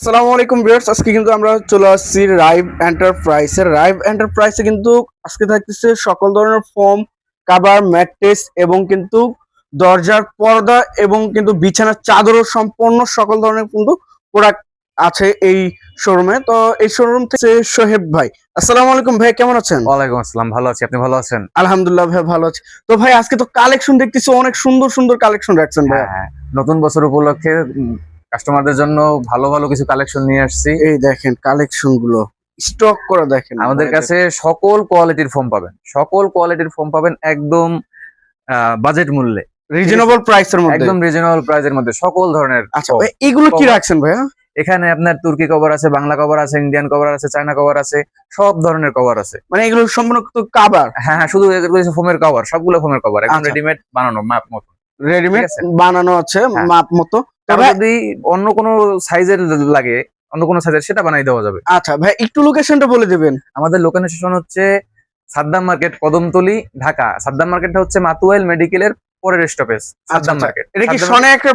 আসসালামু আলাইকুম ভিউয়ার্স আজকে কিন্তু আমরা চলে আসছি রাইভ এন্টারপ্রাইজের রাইভ এন্টারপ্রাইজে কিন্তু আজকে থাকতেছে সকল ধরনের ফোম কাভার ম্যাট্রেস এবং কিন্তু দরজার পর্দা এবং কিন্তু বিছানার চাদরও সম্পূর্ণ সকল ধরনের কিন্তু প্রোডাক্ট আছে এই শোরুমে তো এই শোরুম থেকে সোহেব ভাই আসসালামু আলাইকুম ভাই কেমন আছেন? ওয়ালাইকুম আসসালাম ভালো আছি। আপনি ভালো আছেন? আলহামদুলিল্লাহ ভাই ভালো আছি। তো ভাই আজকে তো কালেকশন দেখতেছি অনেক সুন্দর সুন্দর কালেকশন রাখছেন ভাই। হ্যাঁ হ্যাঁ। নতুন বছর উপলক্ষে কাস্টমারদের জন্য ভালো ভালো কিছু কালেকশন নিয়ে আসছি। এই দেখেন কালেকশনগুলো স্টক করে দেখেন আমাদের কাছে সকল কোয়ালিটির ফোম পাবেন সকল কোয়ালিটির ফোম পাবেন একদম বাজেট মূল্যে। রিজনেবল প্রাইসের মধ্যে। একদম রিজনেবল প্রাইজের মধ্যে সকল ধরনের আচ্ছা এগুলো কি রাখছেন ভাইয়া? এখানে আপনার তুর্কি কভার আছে বাংলা কভার আছে ইন্ডিয়ান কভার আছে চায়না কভার আছে সব ধরনের কভার আছে। মানে এগুলো সম্পূর্ণ তো কাবার হ্যাঁ হ্যাঁ শুধু ফোমের কভার সবগুলো ফোমের কভার একদম আচ্ছা। রেডিমেড বানানো মাপ মতো। রেডিমেড বানানো আছে হ্যাঁ। মাপ মতো। যদি অন্য কোনো সাইজের লাগে অন্য কোনো সাইজের সেটা বানাই দেওয়া যাবে। আচ্ছা ভাই একটু লোকেশনটা বলে দিবেন। আমাদের লোকেশন হচ্ছে সাদ্দাম মার্কেট কদমতলি ঢাকা। সাদ্দাম মার্কেটটা হচ্ছে মেডিকেলের পরের স্টপেজ সাদ্দাম মার্কেট আচ্ছা, এটা কি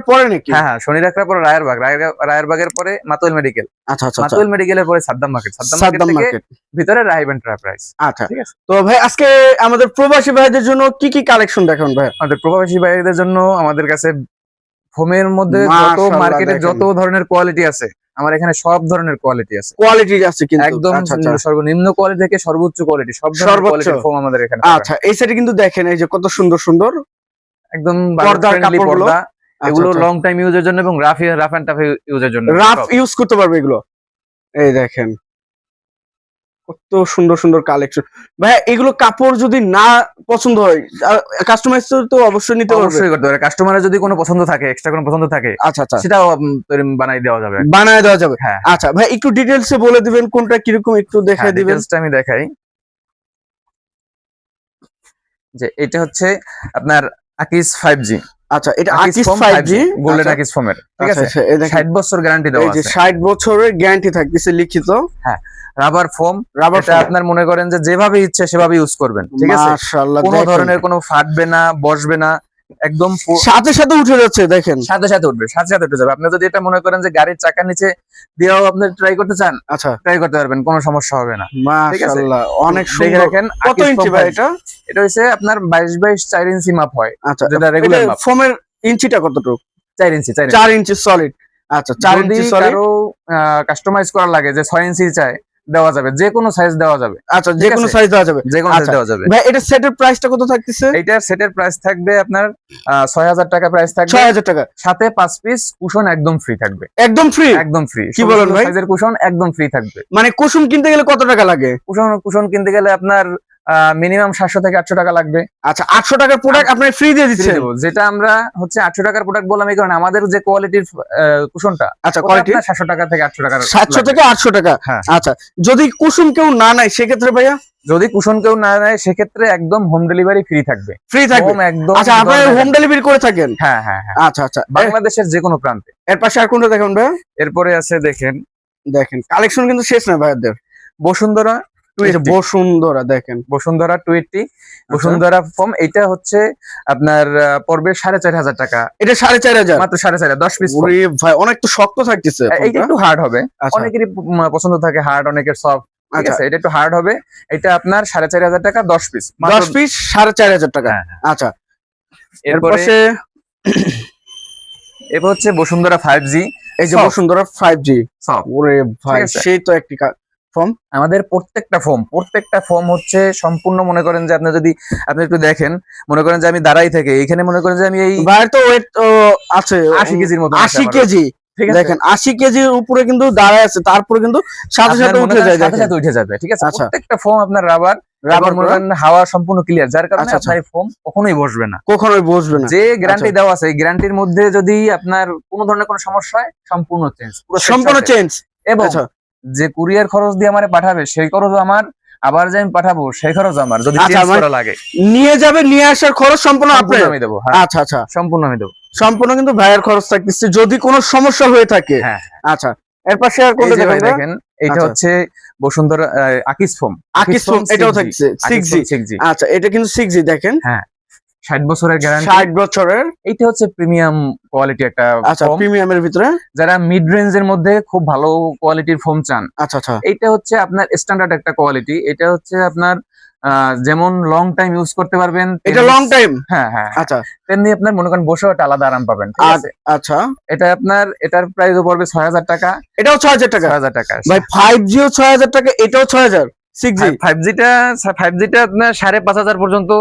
পরে নাকি? হ্যাঁ হ্যাঁ শনি পরে রায়েরবাগ। রায়ের- রায়েরবাগের পরে মেডিকেল আচ্ছা আচ্ছা আচ্ছা। মেডিকেলের পরে সাদ্দাম মার্কেট সাদ্দাম মার্কেট ভিতরে রাহিব এন্টারপ্রাইজ আচ্ছা। ঠিক আছে? তো ভাই আজকে আমাদের প্রবাসী ভাইদের জন্য কি কি কালেকশন দেখান ভাই? আমাদের প্রবাসী বাইরেদের জন্য আমাদের কাছে ফোমের মধ্যে যত মার্কেটে যত ধরনের কোয়ালিটি আছে আমার এখানে সব ধরনের কোয়ালিটি আছে। কোয়ালিটি আছে কিন্তু। একদম আচ্ছা আচ্ছা। সর্বনিম্ন কোয়ালিটি থেকে সর্বোচ্চ কোয়ালিটি সব ধরনের সর্বোচ্চ। ফোম আমাদের এখানে আচ্ছা এই সাইডে কিন্তু দেখেন এই যে কত সুন্দর সুন্দর। একদম পর্দার পর্দা। এগুলো আচ্ছা, লং টাইম ইউজের জন্য এবং রাফ রাফ এন্ড টাফ ইউজের জন্য রাফ ইউজ করতে পারবে এগুলো। এই দেখেন। কত সুন্দর সুন্দর কালেকশন ভাই এগুলো কাপড় যদি না পছন্দ হয় কাস্টমাইজ তো অবশ্যই নিতে পারবে। অবশ্যই করতে পারে। কাস্টমারের যদি কোনো পছন্দ থাকে এক্সট্রা কোনো পছন্দ থাকে আচ্ছা আচ্ছা। তৈরি বানাই দেওয়া যাবে। বানায় দেওয়া যাবে। হ্যাঁ। আচ্ছা ভাই একটু ডিটেলসে বলে দিবেন কোনটা কীরকম একটু হ্যাঁ, দিবেন। details আমি দেখাই। যে এটা হচ্ছে আপনার আকিস ফাইভ জি আচ্ছা এটা আকিস 5G গোল্ডেন আচ্ছা, আকিস ফোমের ঠিক আচ্ছা, আছে? আচ্ছা, এই দেখেন, ষাট বছর গ্যারান্টি এই দেওয়া যে আছে। 60 বছরের গ্যারান্টি থাকতেছে লিখিত। রাবার ফোম এটা আপনার মনে করেন যে যেভাবে ইচ্ছে সেভাবে ইউজ করবেন ঠিক আছে? মাশাআল্লাহ কোনো ধরনের কোনো ফাটবে না বসবে না একদম সাথে সাথে উঠে যাচ্ছে দেখেন। সাথে সাথে উঠবে সাথে সাথে উঠে যাবে। আপনি যদি এটা মনে করেন যে গাড়ির চাকার নিচে দিয়েও আপনি ট্রাই করতে চান আচ্ছা। ট্রাই করতে পারবেন কোনো সমস্যা হবে না মাশাআল্লাহ অনেক সুন্দর। রাখেন কত ইঞ্চি ভাই এটা? এটা হচ্ছে আপনার বাইশ বাইশ চার ইঞ্চি মাপ হয় আচ্ছা যেটা রেগুলার মাপ। ফোমের ইঞ্চিটা কতটুকু? চার ইঞ্চি চার ইঞ্চি। সলিড আচ্ছা চার যদি ইঞ্চি সলিড কাস্টমাইজ করা লাগে যে ছয় ইঞ্চি চাই দেওয়া যাবে যে কোনো সাইজ দেওয়া যাবে। আচ্ছা যে কোনো সাইজ দেওয়া যাবে। যে কোনো সাইজ আচ্ছা। দেওয়া যাবে। ভাই এটা সেটের প্রাইসটা কত থাকতেছে? এটার সেটের প্রাইস থাকবে আপনার ছয় হাজার টাকা প্রাইস থাকবে। ছয় হাজার টাকা। সাথে সাথে পাঁচ পিস কুশন একদম ফ্রি থাকবে। একদম ফ্রি একদম ফ্রি কি বলেন ভাই? সাইজের কুশন একদম ফ্রি থাকবে। মানে কুশন কিনতে গেলে কত টাকা লাগে? কুশন কুশন কিনতে গেলে আপনার মিনিমাম সাতশো থেকে আটশো টাকা লাগবে। আচ্ছা আটশো টাকার প্রোডাক্ট আপনি ফ্রি দিয়ে দিচ্ছেন? যেটা আমরা হচ্ছে আটশো টাকার প্রোডাক্ট বললাম এই কারণে আমাদের যে কোয়ালিটির কুশনটা আচ্ছা কোয়ালিটি সাতশো টাকা থেকে আটশো টাকা সাতশো থেকে আটশো টাকা? হ্যাঁ। আচ্ছা যদি কুসুম কেউ না নেয় সেক্ষেত্রে ভাইয়া? যদি কুশন কেউ না নেয় সেক্ষেত্রে একদম হোম ডেলিভারি ফ্রি থাকবে। ফ্রি থাকবে? একদম আচ্ছা আপনারা হোম ডেলিভারি করে থাকেন? হ্যাঁ হ্যাঁ হ্যাঁ। আচ্ছা আচ্ছা। বাংলাদেশের যে কোনো প্রান্তে। এর পাশে আর কোনটা দেখুন ভাইয়া? এরপরে আছে দেখেন। দেখেন কালেকশন কিন্তু শেষ না ভাইয়াদের। বসুন্ধরা বসুন্ধরা দেখেন। বসুন্ধরা টু এইটটি আচ্ছা। বসুন্ধরা ফর্ম এটা হচ্ছে আপনার পড়বে সাড়ে চার হাজার টাকা। এটা সাড়ে চার হাজার? মাত্র সাড়ে চার দশ পিস ভাই অনেক তো শক্ত থাকতেছে এইটা একটু হার্ড হবে। আচ্ছা। অনেকেরই পছন্দ থাকে হার্ড অনেকের সফট আচ্ছা। এটা একটু হার্ড হবে। এটা আপনার সাড়ে চার হাজার টাকা দশ পিস দশ পিস সাড়ে চার হাজার টাকা। হ্যাঁ, আচ্ছা। এর এরপরে এরপর হচ্ছে বসুন্ধরা ফাইভ জি এই যে বসুন্ধরা ফাইভ জি ওরে ভাই সেই তো একটি কা- আমাদের প্রত্যেকটা ফর্ম প্রত্যেকটা ফর্ম হচ্ছে সম্পূর্ণ মনে করেন যে আপনি যদি আপনি একটু দেখেন মনে করেন যে আমি দাঁড়াই থেকে এখানে মনে করেন যে আমি এই ভাইয়ের তো ওয়েট আছে আশি কেজির মতো আশি কেজি। দেখেন আশি কেজির উপরে কিন্তু দাঁড়ায় আছে তারপরে কিন্তু সাথে সাথে উঠে যায় সাথে সাথে উঠে যাবে ঠিক আছে? আচ্ছা। প্রত্যেকটা ফর্ম আপনার রাবার রাবার মনে করেন হাওয়া সম্পূর্ণ ক্লিয়ার যার কারণে আচ্ছা, আচ্ছা। আপনার ফর্ম কখনোই বসবে না। কখনোই বসবে না। যে গ্যারান্টি দেওয়া আছে এই গ্যারান্টির মধ্যে যদি আপনার কোনো ধরনের কোনো সমস্যা হয় সম্পূর্ণ চেঞ্জ পুরো সম্পূর্ণ চেঞ্জ এবং যে কুরিয়ার খরচ দিয়ে আমার পাঠাবে সেই খরচ আমার। আবার যে আমি পাঠাবো সেই খরচ আমার। যদি আচ্ছা, করা লাগে। নিয়ে যাবে নিয়ে আসার খরচ সম্পূর্ণ আপনার? আমি দেবো হ্যাঁ। আচ্ছা আচ্ছা। সম্পূর্ণ আমি দেবো। সম্পূর্ণ কিন্তু ভাইয়ের খরচ থাকতেছে যদি কোনো সমস্যা হয়ে থাকে। হ্যাঁ। আচ্ছা এর পাশে আর কোনটা দেখেন এটা আচ্ছা। হচ্ছে বসুন্ধরা আকিস ফোম। আকিস ফোম এটাও থাকছে সিক্স জি সিক্স জি আচ্ছা এটা কিন্তু সিক্স জি দেখেন। হ্যাঁ। ষাট বছরের গ্যারান্টি ষাট বছরের? এইটা হচ্ছে প্রিমিয়াম কোয়ালিটি একটা আচ্ছা প্রিমিয়ামের ভিতরে? যারা মিড রেঞ্জের মধ্যে খুব ভালো কোয়ালিটির ফোম চান। আচ্ছা আচ্ছা। এইটা হচ্ছে আপনার স্ট্যান্ডার্ড একটা কোয়ালিটি এটা হচ্ছে আপনার যেমন লং টাইম ইউজ করতে পারবেন এটা তেমনি- লং টাইম হ্যাঁ হ্যাঁ হ্যাঁ। আচ্ছা। তেমনি আপনার মনে করেন বসেও একটা আলাদা আরাম পাবেন আচ্ছা। এটা আপনার এটার প্রাইস পড়বে ছয় হাজার টাকা। এটাও ছয় হাজার টাকা? ছয় হাজার টাকা ভাই ফাইভ জিও ছয় হাজার টাকা এটাও ছয় হাজার? সিক্স জি ফাইভ জিটা ফাইভ জিটা আপনার সাড়ে পাঁচ হাজার পর্যন্ত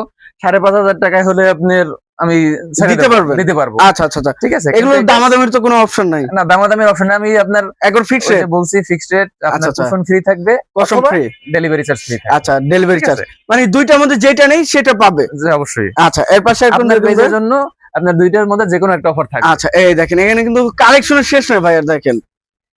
সাড়ে পাঁচ হাজার টাকায় হলে আপনার আমি দিতে দেবো, পারবেন? দিতে পারব। আচ্ছা আচ্ছা আচ্ছা। ঠিক আছে এগুলো দামাদামির তো কোনো অপশন নাই। না দামাদামির অপশন আমি আপনার একবার ফিক্স যে বলছি ফিক্সড রেট আপনার আচ্ছা। কুপন ফ্রি থাকবে অথবা ফ্রি ডেলিভারি চার্জ ফ্রি আচ্ছা ডেলিভারি চার্জ মানে দুইটার মধ্যে যেটা নেই সেটা পাবে। জি, অবশ্যই। আচ্ছা এর পাশে আপনার পেজের জন্য আপনার দুইটার মধ্যে যে কোনো একটা অফার থাকবে। আচ্ছা এই দেখেন এখানে কিন্তু কালেকশনের শেষ নয় ভাইয়ার দেখেন।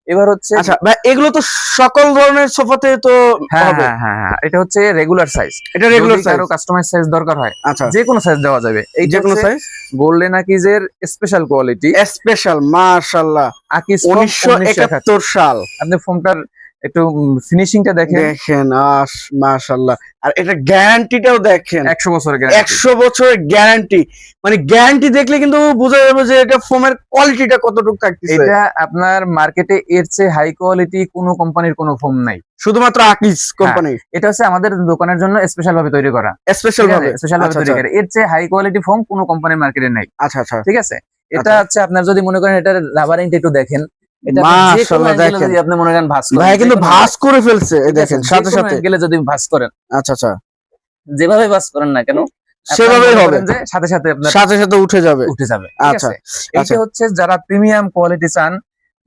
এবার হচ্ছে আচ্ছা ভাই এগুলো তো সকল ধরনের সোফাতে তো হ্যাঁ হ্যাঁ হ্যাঁ হ্যাঁ, এটা হচ্ছে রেগুলার সাইজ এটা রেগুলার সাইজ কাস্টমাইজ সাইজ দরকার হয় আচ্ছা। যে কোনো সাইজ দেওয়া যাবে। এই যে কোনো সাইজ গোল্ডেন আকিজের স্পেশাল কোয়ালিটি স্পেশাল মাশাআল্লাহ। আকিজ উনিশশো একাত্তর সাল। আপনি ফোনটার একটু ফিনিশিংটা দেখেন। দেখেন আস মাশাআল্লাহ। আর এটা গ্যারান্টিটাও দেখেন। একশো বছরের গ্যারান্টি একশো বছরের গ্যারান্টি মানে গ্যারান্টি দেখলে কিন্তু বোঝা যাবে যে এটা ফোমের কোয়ালিটিটা কতটুকু থাকতেছে। এটা আপনার মার্কেটে এর চেয়ে হাই কোয়ালিটি কোনো কোম্পানির কোনো ফোন নাই। শুধুমাত্র আকিস কোম্পানি এটা হচ্ছে আমাদের দোকানের জন্য স্পেশাল ভাবে তৈরি করা। স্পেশাল ভাবে। স্পেশাল ভাবে আচ্ছা, তৈরি আচ্ছা। করা। এর চেয়ে হাই কোয়ালিটি ফোম কোনো কোম্পানির মার্কেটে নাই। আচ্ছা আচ্ছা। ঠিক আছে? এটা আচ্ছা। হচ্ছে আপনার যদি মনে করেন এটার রাবারিংটা একটু দেখেন। এটা আপনি মনে করেন ভাই কিন্তু ভাস করে ফেলছে দেখেন সাথে সাথে। এ যদি করেন। আচ্ছা আচ্ছা। যেভাবে করেন না কেন সেভাবেই হবে। সাথে সাথে আপনার সাথে সাথে উঠে যাবে। উঠে যাবে আচ্ছা, আছে? হচ্ছে যারা প্রিমিয়াম কোয়ালিটি চান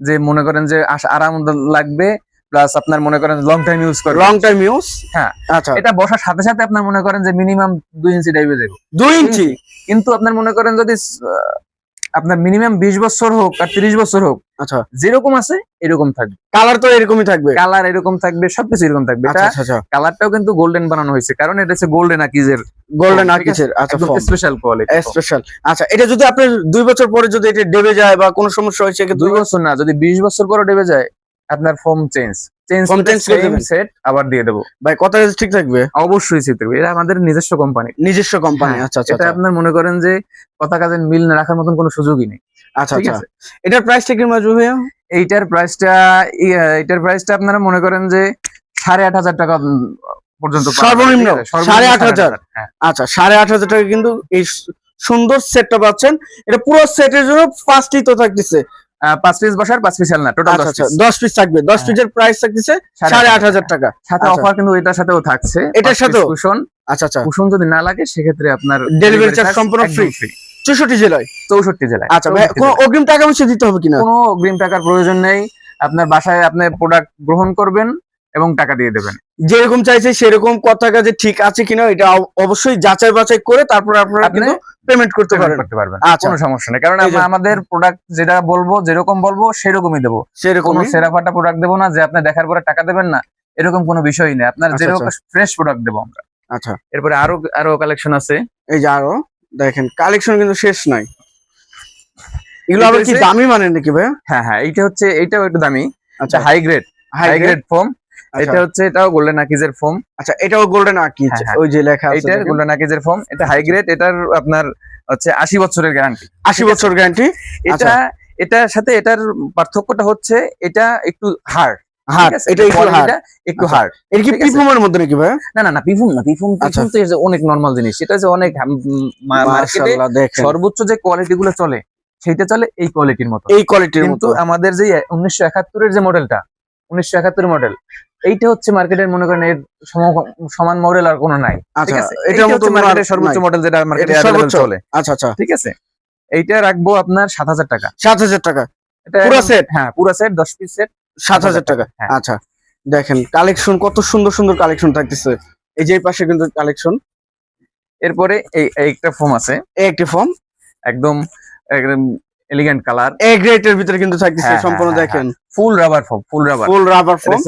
যে মনে করেন যে আরাম লাগবে প্লাস আপনার মনে করেন লং টাইম ইউজ করবেন লং টাইম ইউজ হ্যাঁ। আচ্ছা। এটা বসার সাথে সাথে আপনার মনে করেন যে মিনিমাম দুই ইঞ্চি ডাইবে যাবে। দুই ইঞ্চি কিন্তু আপনার মনে করেন যদি আপনার মিনিমাম বিশ বছর হোক আর তিরিশ বছর হোক আচ্ছা। যেরকম আছে এরকম থাকবে। কালার তো এরকমই থাকবে। কালার এরকম থাকবে সবকিছু এরকম থাকবে। আচ্ছা আচ্ছা আচ্ছা। কালারটাও কিন্তু গোল্ডেন বানানো হয়েছে কারণ এটা হচ্ছে গোল্ডেন আকিজের গোল্ডেন আচ্ছা স্পেশাল কোয়ালিটি স্পেশাল আচ্ছা এটা যদি আপনার দুই বছর পরে যদি এটা ডেবে যায় বা কোনো সমস্যা হয় সেক্ষেত্রে দুই বছর না যদি বিশ বছর পরে ডেবে যায় আপনার ফর্ম চেঞ্জ? সেট আবার দিয়ে দেবো। ভাই কথা ঠিক থাকবে? অবশ্যই ঠিক থাকবে। এটা আমাদের নিজস্ব কোম্পানি নিজস্ব কোম্পানি আচ্ছা আচ্ছা এটা আপনার মনে করেন যে কথা কাজে মিল না রাখার মতন কোনো সুযোগই নেই। আচ্ছা আচ্ছা। এটার প্রাইসটা কি মাজু ভাইয়া? এইটার প্রাইসটা এইটার প্রাইসটা আপনারা মনে করেন যে সাড়ে আট হাজার টাকা পর্যন্ত সর্বনিম্ন? সাড়ে আট হাজার? হ্যাঁ। আচ্ছা সাড়ে আট হাজার টাকা কিন্তু এই সুন্দর সেটটা পাচ্ছেন। এটা পুরো সেটের জন্য পাঁচটি তো থাকতেছে। পাঁচ পিস বসার পাঁচ পিস না টোটাল আচ্ছা আচ্ছা দশ পিস থাকবে। দশ হ্যাঁ। পিসের প্রাইস থাকতেছে সাড়ে আট হাজার টাকা। সাথে আচ্ছা। অফার কিন্তু এটার সাথেও থাকছে। এটার সাথেও? কুশন আচ্ছা আচ্ছা। কুশন যদি না লাগে সেক্ষেত্রে আপনার ডেলিভারি চার্জ সম্পূর্ণ ফ্রি? চৌষট্টি জেলায়? চৌষট্টি জেলায় আচ্ছা কোনো অগ্রিম টাকা পয়সা দিতে হবে কিনা? কোনো অগ্রিম টাকার প্রয়োজন নেই। আপনার বাসায় আপনি প্রোডাক্ট গ্রহণ করবেন এবং টাকা দিয়ে দেবেন। যেরকম চাইছে সেরকম কথা কাজে ঠিক আছে কিনা এটা অব- অবশ্যই যাচাই বাছাই করে তারপর আপনারা কিন্তু পেমেন্ট করতে পারেন করতে পারবেন আচ্ছা। কোনো সমস্যা নেই। কারণ আমরা আমাদের প্রোডাক্ট যেটা বলব যেরকম বলব সেরকমই দেবো। সেরকম সেরা ফাটা প্রোডাক্ট দেবো না যে আপনি দেখার পরে টাকা দেবেন না এরকম কোনো বিষয় নেই। আপনার আচ্ছা, যেরকম আচ্ছা। ফ্রেশ প্রোডাক্ট দেবো আমরা। আচ্ছা। এরপরে আরও আরও কালেকশন আছে। এই যে আরও। দেখেন কালেকশন কিন্তু শেষ নাই। এগুলো আবার কি দামি মানে নাকি ভাই হ্যাঁ হ্যাঁ এটা হচ্ছে এইটাও একটু দামি। আচ্ছা। High grade high grade foam আচ্ছা। এটা হচ্ছে এটাও গোল্ডেন আকিজের ফোম আচ্ছা এটাও গোল্ডেন হ্যাঁ, হ্যাঁ। ওই যে লেখা আছে এইটার গোল্ডেন আকিজের ফোম এটা হাই গ্রেড এটার আপনার হচ্ছে আশি বছরের গ্যারান্টি আশি বছর গ্যারান্টি এটা এটার সাথে এটার পার্থক্যটা হচ্ছে এটা একটু হার্ড এটা একটু হার্ড একটু আচ্ছা। এটা কি ঠিক মধ্যে নাকি ভাই? না না না পিফুম না পিফুম আচ্ছা। পিফুম তো অনেক নরমাল জিনিস। এটা যে অনেক মার্কেটে সর্বোচ্চ যে কোয়ালিটি গুলো চলে সেইটা চলে এই কোয়ালিটির মতো। এই কোয়ালিটির কিন্তু মতো। আমাদের যে উনিশশো একাত্তরের যে মডেলটা উনিশশো একাত্তর মডেল এইটা হচ্ছে মার্কেটের মনে করেন এর সমান মডেল আর কোনো নাই। ঠিক আচ্ছা আছে? মতো মার্কেটের সর্বোচ্চ মডেল যেটা মার্কেটে এটা? চলে। আচ্ছা আচ্ছা। ঠিক আছে? এইটা রাখব আপনার সাত হাজার টাকা। সাত হাজার টাকা। এটা পুরো সেট হ্যাঁ পুরো সেট দশ পিস সেট সাত হাজার টাকা। হ্যাঁ। আচ্ছা দেখেন কালেকশন কত সুন্দর সুন্দর কালেকশন থাকতেছে। এই যে পাশে কিন্তু কালেকশন এরপরে এই একটা ফোম আছে। এই একটি ফর্ম একদম একদম এলিগেন্ট কালার এ গ্রেটের ভিতরে কিন্তু থাকতেছে হ্যাঁ, সম্পূর্ণ হ্যাঁ, দেখেন। Full rubber foam full rubber full rubber form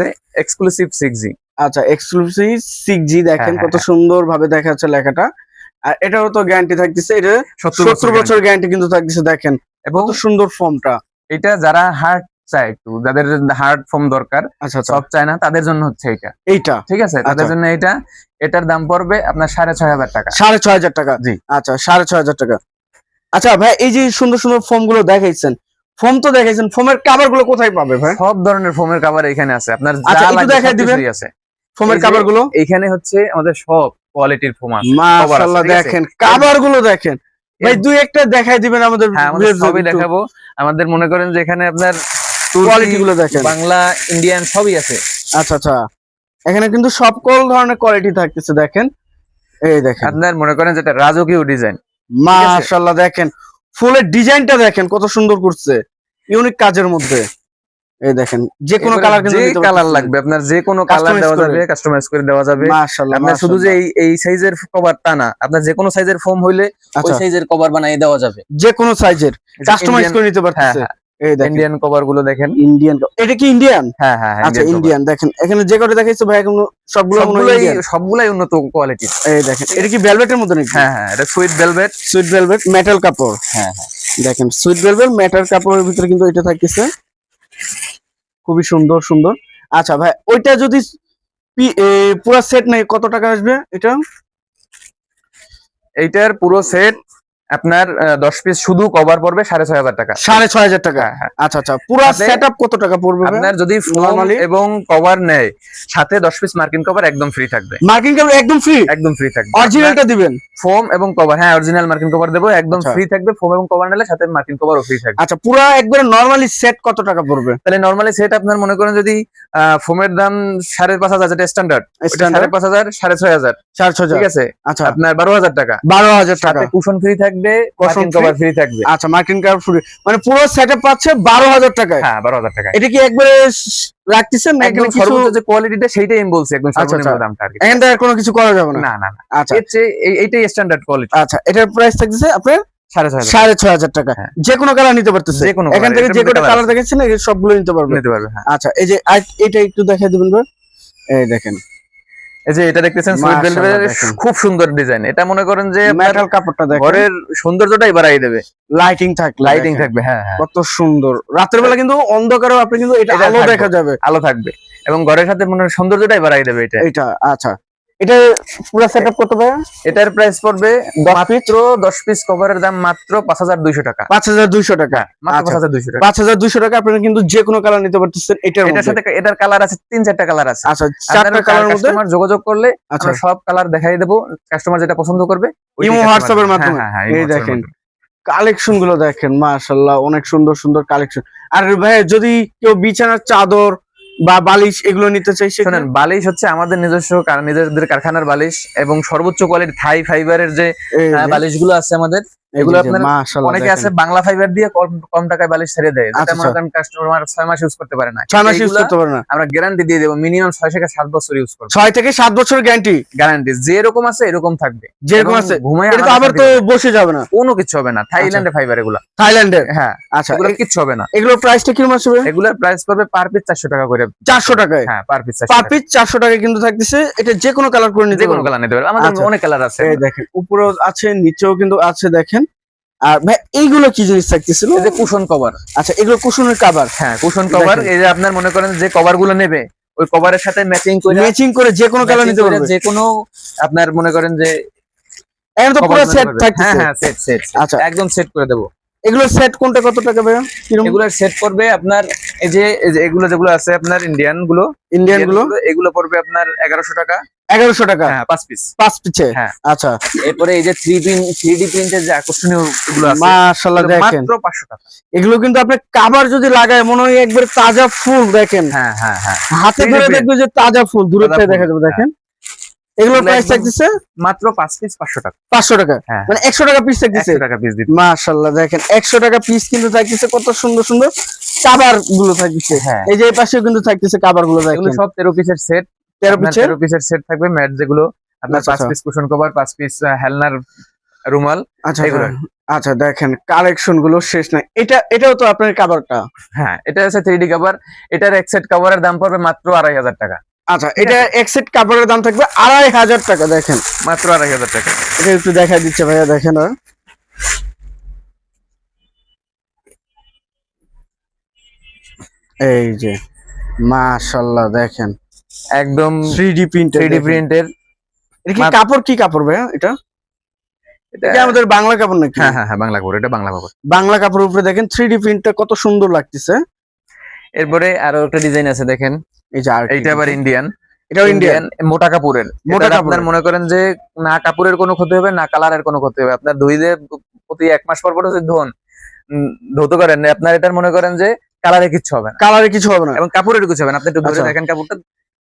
exclusive six G আচ্ছা এক্সক্লুসিভ সিক্স জি দেখেন কত সুন্দর ভাবে দেখা যাচ্ছে লেখাটা। আর এটারও তো গ্যারান্টি থাকতেছে এটা সত্তর সত্তর বছর গ্যারান্টি কিন্তু থাকতেছে দেখেন। এবং কত সুন্দর ফর্মটা এটা যারা হার্ট চায় একটু। যাদের হার্ড ফোম দরকার আচ্ছা আচ্ছা। সব চায় না তাদের জন্য হচ্ছে এটা এইটা? ঠিক আছে? তাদের আচ্ছা। জন্য এটা এটার দাম পড়বে আপনার সাড়ে ছয় হাজার টাকা। সাড়ে ছয় হাজার টাকা? জি। আচ্ছা সাড়ে ছয় হাজার টাকা। আচ্ছা ভাই এই যে সুন্দর সুন্দর ফোমগুলো দেখাইছেন ফোম তো দেখাইছেন ফোমের কাভারগুলো কোথায় পাবে ভাই? সব ধরনের ফোমের কাভার এখানে আছে। আপনার আচ্ছা, একটু দেখাই দিবেন। আছে। ফোমের কাভারগুলো? এইখানে হচ্ছে আমাদের সব কোয়ালিটির ফোম আছে। মাশাআল্লাহ দেখেন কাভারগুলো দেখেন। ভাই দুই একটা দেখাই দিবেন আমাদের হ্যাঁ আমাদের সবই দেখাবো। আমাদের মনে করেন যে এখানে আপনার কোয়ালিটি গুলো দেখেন। বাংলা ইন্ডিয়ান সবই আছে। আচ্ছা আচ্ছা। এখানে কিন্তু সকল ধরনের কোয়ালিটি থাকতেছে দেখেন। এই দেখেন। আপনার মনে করেন যেটা রাজকীয় ডিজাইন মাশাআল্লাহ দেখেন। ফুলের ডিজাইনটা দেখেন কত সুন্দর করছে। ইউনিক কাজের মধ্যে। এই দেখেন যে কোনো কালার কিন্তু যে কালার লাগবে আপনার যে কোনো কালার দেওয়া যাবে কাস্টমাইজ করে দেওয়া যাবে। আপনার শুধু যে এই সাইজের কভার তা না আপনার যে কোনো সাইজের ফোম হইলে ওই সাইজের কভার বানিয়ে দেওয়া যাবে। যে কোনো সাইজের কাস্টমাইজ করে নিতে পারতেছে। হ্যাঁ, দেখেন ইন্ডিয়ান কভারগুলো দেখেন। ইন্ডিয়ান এটা কি ইন্ডিয়ান হ্যাঁ হ্যাঁ আচ্ছা ইন্ডিয়ান দেখেন এখানে যে কটা দেখাইছো ভাই এখন সবগুলো সবগুলাই উন্নত কোয়ালিটি এই দেখেন এটা কি ভেলভেটের মধ্যে নাকি? হ্যাঁ হ্যাঁ এটা sweet velvet sweet velvet metal কাপড়। হ্যাঁ হ্যাঁ। দেখেন সুইট ভেলভেট মেটাল কাপড়ের ভিতরে কিন্তু এটা থাকতেছে। খুবই সুন্দর সুন্দর। আচ্ছা ভাই ওইটা যদি পুরো সেট নাই কত টাকা আসবে এটা? এইটার পুরো সেট আপনার দশ পিস শুধু কভার পড়বে সাড়ে ছয় হাজার টাকা। সাড়ে ছয় হাজার টাকা? হ্যাঁ, হ্যাঁ। আচ্ছা আচ্ছা। পুরো সেট কত টাকা পড়বে আপনার যদি Normally? এবং কভার নেয় সাথে দশ পিস মার্কিন কভার একদম ফ্রি থাকবে। মার্কিং কাপড় একদম ফ্রি একদম ফ্রি থাকবে। অরিজিনালটা দিবেন? ফোম এবং কভার হ্যাঁ অরিজিনাল মার্কিন কভার দেবো একদম আচ্ছা। ফ্রি থাকবে ফোম এবং কভার নিলে সাথে মার্কিন কভারও ফ্রি থাকবে। আচ্ছা পুরো একবারে নরমালি সেট কত টাকা পড়বে? তাহলে নর্মালি সেট আপনার মনে করেন যদি ফোমের দাম সাড়ে পাঁচ হাজার স্ট্যান্ডার্ড সাড়ে পাঁচ হাজার সাড়ে ছয় হাজার। চার ঠিক আছে? আচ্ছা। আপনার বারো হাজার টাকা। বারো হাজার টাকা। কুশন ফ্রি থাকবে মার্কিন কভার ফ্রি থাকবে। আচ্ছা মার্কিন ফ্রি মানে পুরো পাচ্ছে টাকায়। হ্যাঁ বারো হাজার টাকা এটা কি একবারে স- রাখতেছেন না একদম এখানে কিছু সর্বোচ্চ যে কোয়ালিটিটা সেইটাই আমি বলছি একদম আচ্ছা, সর্বনিম্ন আচ্ছা। দামটা আর এখান থেকে কোনো কিছু করা যাবে না? না না না। আচ্ছা। এইটাই স্ট্যান্ডার্ড কোয়ালিটি আচ্ছা এটার প্রাইস থাকতেছে আপনার সাড়ে ছয় হাজার সাড়ে ছয় হাজার টাকা। হ্যাঁ। যে কোনো কালার নিতে পারতেছে। এখান থেকে যে কোনো কালার এই সবগুলো নিতে পারবেন নিতে পারবে হ্যাঁ। আচ্ছা এই যে এটা একটু দেখাই দিবেন এই দেখেন। এই যে এটা দেখতেছেন সুইট ভেলভেটের খুব সুন্দর ডিজাইন এটা মনে করেন যে মেটাল কাপড়টা দেখেন। ঘরের সৌন্দর্যটাই বাড়াই দেবে। লাইটিং থাকবে লাইটিং থাকবে হ্যাঁ হ্যাঁ। কত সুন্দর। রাতের বেলা কিন্তু অন্ধকারেও আপনি কিন্তু এটা আলো থাকবে। দেখা যাবে। আলো থাকবে। এবং ঘরের সাথে মনে হয় সৌন্দর্যটাই বাড়াই দেবে এটা। এটা আচ্ছা। এটা পুরো সেটআপ কত ভাই এটার প্রাইস পড়বে মাত্র দশ পিস কভারের দাম মাত্র পাঁচ হাজার দুইশো টাকা। পাঁচ হাজার দুইশো টাকা। মাত্র আচ্ছা। পাঁচ হাজার দুইশো টাকা। পাঁচ হাজার দুইশো টাকা আপনারা কিন্তু যে কোনো কালার নিতে পারতেছেন এটার এটার সাথে এটার কালার আছে তিন চারটা কালার আছে। আচ্ছা চারটা কালার মধ্যে? কাস্টমার যোগাযোগ করলে আচ্ছা। আমরা সব কালার দেখাই দেবো কাস্টমার যেটা পছন্দ করবে ইমো customer হোয়াটসঅ্যাপের মাধ্যমে? হ্যাঁ, হ্যাঁ, হ্যাঁ, এই দেখেন। কালেকশনগুলো দেখেন মাশাল্লাহ অনেক সুন্দর সুন্দর কালেকশন আর ভাই যদি কেউ বিছানার চাদর বা বালিশ এগুলো নিতে চাই শোনেন সেখানে বালিশ হচ্ছে আমাদের নিজস্ব নিজেদের কারখানার বালিশ এবং সর্বোচ্চ কোয়ালিটি থাই ফাইবারের যে। বালিশগুলো আছে আমাদের। এগুলো আপনার অনেকে আছে বাংলা ফাইবার দিয়ে কম টাকায় বালিশ ছেড়ে দেয়। যেটা আচ্ছা, মনে করেন কাস্টমার ছয় মাস ইউজ করতে পারে না। ছয় মাস ইউজ করতে পারে না। আমরা গ্যারান্টি দিয়ে দেবো। মিনিমাম ছয় থেকে সাত বছর ইউজ করব। ছয় থেকে সাত বছর গ্যারান্টি গ্যারান্টি যে এরকম আছে এরকম থাকবে। যেরকম আছে ঘুমায় এটা আবার তো বসে যাবে না। কোনো কিছু হবে না। থাইল্যান্ডে ফাইবার এগুলা। থাইল্যান্ডের হ্যাঁ আচ্ছা এগুলো কিচ্ছু হবে না। এগুলোর প্রাইসটা কীরকম আসবে? এগুলোর প্রাইস পড়বে পার পিস চারশো টাকা করে। চারশো টাকায়? হ্যাঁ পার পিস পার পিস চারশো টাকায় কিন্তু থাকতেছে। এটা যে কোনো কালার করে নিতে যে কোনো। কালার নিতে পারবে। আমাদের আচ্ছা। অনেক কালার আছে। দেখেন উপরেও আছে নিচেও কিন্তু আছে দেখেন। আর ভাই এইগুলো কি জিনিস থাকতেছিল? যে কুশন কভার আচ্ছা এগুলো কুশনের কাবার হ্যাঁ কুশন কভার এই যে আপনার মনে করেন যে কভারগুলো নেবে ওই কভারের সাথে ম্যাচিং করে ম্যাচিং করে যে কোনো কালার নিতে পারবে। যে কোনো আপনার মনে করেন যে এখন তো পুরো সেট থাকছে হ্যাঁ হ্যাঁ সেট সেট আচ্ছা। একদম সেট করে দেবো। এগুলো সেট কোনটা কত টাকা কীরকম এগুলোর সেট করবে আপনার এই যে এগুলো যেগুলো আছে আপনার ইন্ডিয়ানগুলো ইন্ডিয়ানগুলো? এগুলো পড়বে আপনার এগারোশো টাকা। এগারোশো টাকা? হ্যাঁ পাঁচ পিস পাঁচ পিসে হ্যাঁ। আচ্ছা। এরপরে এই যে থ্রি প্রিন্ট থ্রি ডি প্রিন্টের যে আকর্ষণীয়গুলো মাশাল্লাহ দেখেন। মাত্র পাঁচশো টাকা। এগুলো কিন্তু আপনি কাবার যদি লাগায় মনে হয় একবার তাজা ফুল দেখেন। হ্যাঁ হ্যাঁ হ্যাঁ। হাতে 3D ধরে print। দেখবে যে তাজা ফুল দূরে থেকে দেখা যাবে হ্যাঁ। দেখেন এগুলোর এগুলো প্রাইস থাকতেছে? মাত্র পাঁচ পিস পাঁচশো টাকা। পাঁচশো টাকা? হ্যাঁ। মানে একশো টাকা পিস থাকতেছে? একশো টাকা পিস দিতে মাশাল্লাহ দেখেন একশো টাকা পিস কিন্তু থাকতেছে কত সুন্দর সুন্দর কাবারগুলো থাকতেছে। হ্যাঁ। এই যে এই পাশেও কিন্তু থাকতেছে কাবারগুলো এগুলো দেখেন। সব তেরো পিসের সেট তেরো পিছে তেরো পিসের সেট থাকবে ম্যাট যেগুলো আপনার আচ্ছা, পাঁচ আচ্ছা। পিস কুশন কভার পাঁচ পিস হেলনার রুমাল আচ্ছা এগুলো। আচ্ছা, আচ্ছা দেখেন কালেকশনগুলো শেষ নাই। এটা এটাও তো আপনার কাবারটা হ্যাঁ এটা আছে থ্রি ডি কভার এটার এক সেট কভারের দাম পড়বে মাত্র আড়াই হাজার টাকা। আচ্ছা এটা এক সেট কাপড়ের দাম থাকবে আড়াই হাজার টাকা দেখেন। মাত্র আড়াই হাজার টাকা। এটা একটু দেখা দিচ্ছে ভাইয়া দেখেন আর এই যে মাশাল্লাহ দেখেন। একদম থ্রি ডি প্রিন্ট থ্রি প্রিন্টের এটা কি কাপড়? কি কাপড় ভাইয়া এটা? এটা আমাদের বাংলা কাপড় নাকি? হ্যাঁ হ্যাঁ হ্যাঁ বাংলা কাপড় এটা বাংলা কাপড়। বাংলা কাপড়ের উপরে দেখেন থ্রি ডি প্রিন্টটা কত সুন্দর লাগতেছে। এরপরে আরও একটা ডিজাইন আছে দেখেন। এই যে আর এইটা আবার ইন্ডিয়ান এটাও ইন্ডিয়ান মোটা কাপড়ের। মোটা আপনার মনে করেন যে না কাপড়ের কোনো ক্ষতি হবে না কালারের কোনো ক্ষতি হবে। আপনার ধুইলে প্রতি এক মাস পর পর ধোন উম, ধুতে করেন আপনার এটার মনে করেন যে কালারে কিছু হবে না। কালারে কিছু হবে না। এবং কাপড়ের কিছু হবে না। আপনি একটু ধরে আচ্ছা। দেখেন কাপড়টা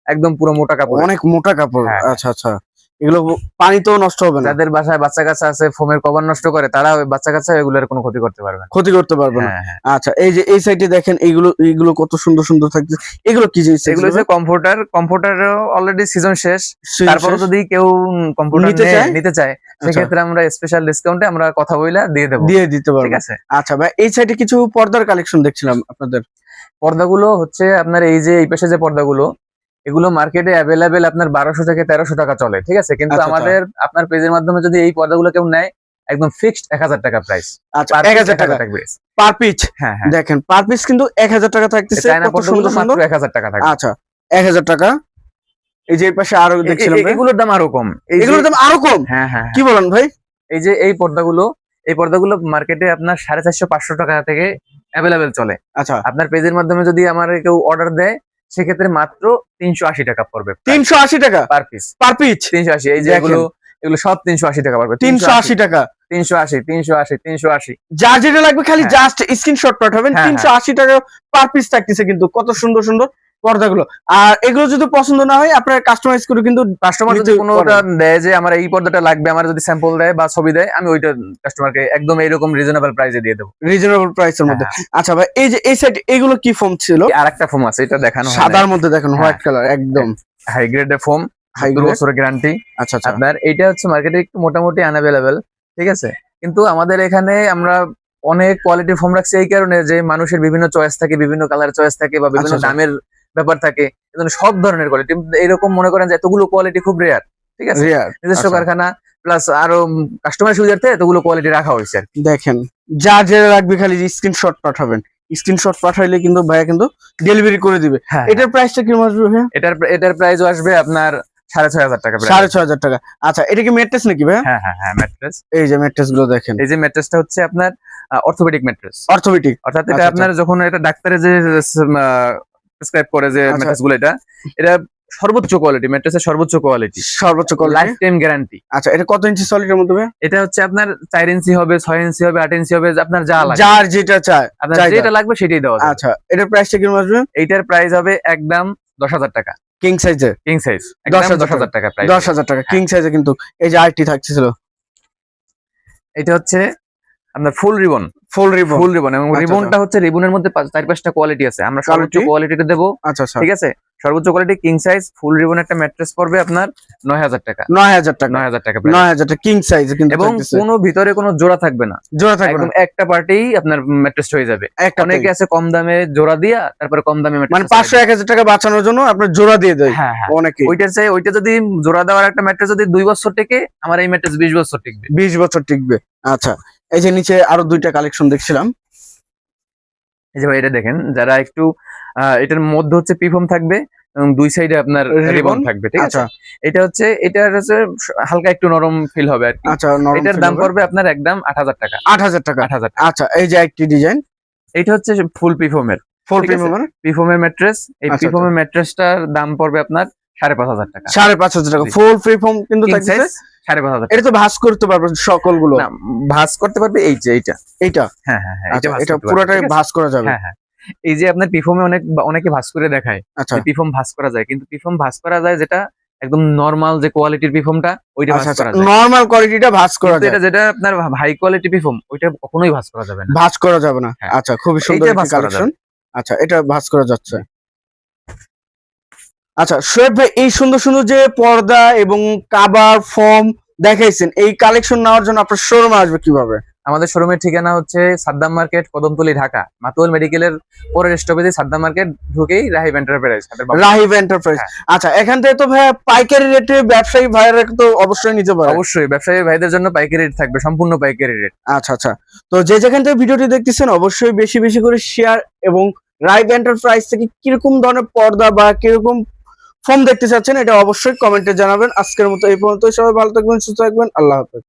একদম পুরো মোটা কাপড় অনেক মোটা কাপড়। হ্যাঁ। আচ্ছা আচ্ছা। এগুলো পানিতেও নষ্ট হবে না। যাদের বাসায় বাচ্চা কাচ্চা আছে ফোমের কভার নষ্ট করে তারা ওই বাচ্চা কাচ্চা এগুলোর কোনো ক্ষতি করতে পারবে না। ক্ষতি করতে পারবে না। হ্যাঁ, হ্যাঁ। আচ্ছা এই যে এই সাইডে দেখেন এইগুলো এইগুলো কত সুন্দর সুন্দর থাকছে। এগুলো কি জিনিস এগুলো হচ্ছে কম্পিউটার কম্পিউটার অলরেডি সিজন শেষ। তারপরে যদি কেউ কম্পিউটার নিতে চায়? চায় সেক্ষেত্রে আমরা স্পেশাল ডিসকাউন্টে আমরা কথা বইলা দিয়ে দেবো। দিয়ে দিতে ঠিক আছে? আচ্ছা ভাই এই সাইডে কিছু পর্দার কালেকশন দেখছিলাম আপনাদের। পর্দাগুলো হচ্ছে আপনার এই যে এই পাশে যে পর্দাগুলো এগুলো মার্কেটে অ্যাভেলেবেল আপনার বারোশো থেকে তেরোশো টাকা চলে ঠিক আছে? কিন্তু আচ্ছা, আচ্ছা। আমাদের আপনার পেজের মাধ্যমে যদি এই পর্দাগুলো কেউ নেয় একদম ফিক্সড এক হাজার টাকা প্রাইস আচ্ছা এক হাজার টাকা। পার পিচ হ্যাঁ হ্যাঁ। দেখেন পার পিস কিন্তু এক হাজার টাকা থাকতেছে মাত্র এক হাজার টাকা থাকে আচ্ছা এক হাজার টাকা। এই যে পাশে আরও দেখছিলাম এগুলোর দাম আরও কম। এগুলোর দাম আরও কম? হ্যাঁ হ্যাঁ কি বলেন ভাই? এই যে এই পর্দাগুলো এই পর্দাগুলো মার্কেটে আপনার সাড়ে চারশো পাঁচশো টাকা থেকে অ্যাভেলেবেল চলে। আচ্ছা। আপনার পেজের মাধ্যমে যদি আমার কেউ অর্ডার দেয় সেক্ষেত্রে মাত্র তিনশো আশি টাকা পড়বে তিনশো আশি টাকা? পার পিস পার পিস তিনশো আশি এই যেগুলো এগুলো সব তিনশো আশি টাকা পড়বে। তিনশো আশি টাকা। তিনশো আশি তিনশো আশি তিনশো আশি। যা যেটা লাগবে খালি হ্যাঁ। জাস্ট স্ক্রিনশট পাঠাবেন। হ্যাঁ, তিনশো আশি টাকা পার পিস থাকতেছে কিন্তু। কত সুন্দর সুন্দর। পর্দাগুলো। আর এগুলো যদি পছন্দ না হয় আপনার কাস্টমাইজ করে কিন্তু কাস্টমার যদি কোনোটা দেয় যে আমার এই পর্দাটা লাগবে আমার যদি স্যাম্পল দেয় বা ছবি দেয় আমি ওইটা কাস্টমারকে একদম এইরকম রিজনেবল প্রাইসে দিয়ে দেবো। রিজনেবল প্রাইসের মধ্যে। হ্যাঁ, আচ্ছা ভাই এই যে এই সাইড এগুলো কি ফোম ছিল? আর একটা ফোম আছে এটা দেখানো সাদার মধ্যে দেখেন হ্যাঁ। হোয়াইট কালার একদম। হাই গ্রেডের ফোম হাই বছরের গ্যারান্টি আচ্ছা আচ্ছা। আপনার এইটা হচ্ছে মার্কেটে একটু মোটামুটি আনঅ্যাভেলেবেল ঠিক আছে? কিন্তু আমাদের এখানে আমরা অনেক কোয়ালিটি ফোম রাখছি এই কারণে যে মানুষের বিভিন্ন চয়েস থাকে বিভিন্ন কালার চয়েস থাকে বা বিভিন্ন আচ্ছা, আচ্ছা। দামের ব্যাপার থাকে এজন্য সব ধরনের কোয়ালিটি এরকম মনে করেন যে এতগুলো কোয়ালিটি খুব রেয়ার ঠিক আছে? নিজস্ব আচ্ছা। কারখানা প্লাস আরও কাস্টমার সুবিধার্থে এতগুলো কোয়ালিটি রাখা হয়েছে আর দেখেন যা যেটা লাগবে খালি স্ক্রিনশট পাঠাবেন। স্ক্রিনশট পাঠাইলে কিন্তু ভাইয়া কিন্তু ডেলিভারি করে দিবে। হ্যাঁ এটার প্রাইসটা কীরকম আসবে ভাইয়া? এটার এটার প্রাইস আসবে আপনার সাড়ে ছয় হাজার টাকা সাড়ে ছয় হাজার টাকা। আচ্ছা এটা কি ম্যাট্রেস নাকি ভাইয়া? হ্যাঁ হ্যাঁ হ্যাঁ ম্যাট্রেস এই যে ম্যাট্রেসগুলো দেখেন। এই যে ম্যাট্রেসটা হচ্ছে আপনার অর্থোপেডিক ম্যাট্রেস অর্থোপেডিক অর্থাৎ আচ্ছা, এটা আচ্ছা। আপনার যখন এটা ডাক্তারের যে প্রেসক্রাইব করে যে আচ্ছা। ম্যাট্রেসগুলো এটা এটা সর্বোচ্চ কোয়ালিটি ম্যাট্রেসের সর্বোচ্চ কোয়ালিটি সর্বোচ্চ লাইফ টাইম গ্যারান্টি আচ্ছা এটা কত ইঞ্চি সলিডের মধ্যে এটা হচ্ছে আপনার চার ইঞ্চি হবে ছয় ইঞ্চি হবে আট ইঞ্চি হবে আপনার যা লাগে। যার যেটা চায় আপনার যেটা লাগবে সেটাই দেওয়া যাবে। আচ্ছা এটার প্রাইসটা কীরকম আসবে? এইটার প্রাইস হবে একদম দশ হাজার টাকা। কিং সাইজে কিং সাইজ 10,000 দশ হাজার টাকা। প্রাইস দশ হাজার টাকা কিং সাইজে কিন্তু। এই যে আরটি থাকছিল এটা হচ্ছে আপনার full ribbon full ribbon full ribbon এবং আচ্ছা, রিবনটা হচ্ছে রিবনের মধ্যে চার পাঁচটা কোয়ালিটি আছে। আমরা সর্বোচ্চ? কোয়ালিটিটা দেবো। আচ্ছা আচ্ছা। ঠিক আছে? সর্বোচ্চ quality king size full ribbon একটা ম্যাট্রেস পড়বে আপনার নয় হাজার টাকা। নয় হাজার টাকা। নয় হাজার টাকা নয় হাজার টাকা কিং সাইজে কিন্তু এবং। কোনো ভিতরে কোনো জোড়া থাকবে না। জোড়া থাকবে একদম একটা পার্টি আপনার ম্যাট্রেস হয়ে যাবে। একটা অনেকে আছে কম দামে জোড়া দিয়া তারপরে কম দামে মানে পাঁচশো এক হাজার টাকা বাঁচানোর জন্য আপনার জোড়া দিয়ে দেয়। অনেকে ওইটার চাই ওইটা যদি জোড়া দেওয়ার একটা ম্যাট্রেস যদি দুই বছর টিকে আমার এই ম্যাট্রেস বিশ বছর টিকবে। বিশ বছর টিকবে। আচ্ছা। এই যে নিচে আরও দুইটা কালেকশন দেখছিলাম। এই যে ভাই এটা দেখেন যারা একটু এটার মধ্যে হচ্ছে পিফম থাকবে এবং দুই সাইডে আপনার? রিবন থাকবে ঠিক আছে? আচ্ছা। এটা হচ্ছে এটা হচ্ছে হালকা একটু নরম ফিল হবে আর কি। আচ্ছা নরম এটার দাম। পড়বে আপনার একদম আট হাজার টাকা। আট হাজার টাকা। আট হাজার আচ্ছা এই যে একটি ডিজাইন এটা হচ্ছে ফুল পিফমের আছে। প্রিমিয়াম পিফমের ম্যাট্রেস এই আচ্ছা, পিফমের ম্যাট্রেসটার দাম পড়বে আপনার সাড়ে পাঁচ হাজার টাকা। সাড়ে পাঁচ হাজার টাকা। জি। ফুল প্রিফর্ম কিন্তু size? সাড়ে পাঁচ হাজার এটা তো ভাস করতে সকলগুলো। করতে পারবে এই যে এইটা। এইটা? হ্যাঁ হ্যাঁ হ্যাঁ আচ্ছা এটা পুরোটাই ভাস করা যাবে? হ্যাঁ হ্যাঁ। এই যে আপনার অনেক অনেকে করে দেখায় আচ্ছা। করা যায়। কিন্তু করা যায় যেটা একদম নর্মাল যে কোয়ালিটির ওইটা আচ্ছা ভাঁজ আচ্ছা। করা যায়। নর্মাল কোয়ালিটিটা ভাস করা যায়। এটা যেটা আপনার হাই কোয়ালিটি ওইটা কখনোই করা যাবে না। ভাস করা যাবে না। আচ্ছা খুবই সুন্দর কালেকশন আচ্ছা এটা ভাস করা যাচ্ছে। আচ্ছা শোয়েব ভাই এই সুন্দর সুন্দর যে পর্দা এবং কাবার ফর্ম দেখাইছেন এই কালেকশন নেওয়ার জন্য আপনার শোরুমে আসবে কীভাবে? আমাদের শোরুমের ঠিকানা হচ্ছে সাদ্দাম মার্কেট কদমতলি ঢাকা। মাতুয়াল মেডিকেলের পরের স্টপেজে সাদ্দাম মার্কেট ঢুকেই রাহিব এন্টারপ্রাইজ রাহিব এন্টারপ্রাইজ হ্যাঁ। আচ্ছা এখান থেকে তো ভাই পাইকারি রেটে ব্যবসায়ী ভাইয়েরা তো অবশ্যই নিতে পারে। অবশ্যই ব্যবসায়ী ভাইদের জন্য পাইকারি রেট থাকবে সম্পূর্ণ পাইকারি রেট আচ্ছা আচ্ছা। তো যে যেখান থেকে ভিডিওটি দেখতেছেন অবশ্যই বেশি বেশি করে শেয়ার এবং রাইভ এন্টারপ্রাইজ থেকে কীরকম ধরনের পর্দা বা কীরকম ফর্ম দেখতে চাচ্ছেন, এটা অবশ্যই কমেন্টে জানাবেন। আজকের মতো এই পর্যন্ত সবাই ভালো থাকবেন, সুস্থ থাকবেন। আল্লাহ হাফেজ।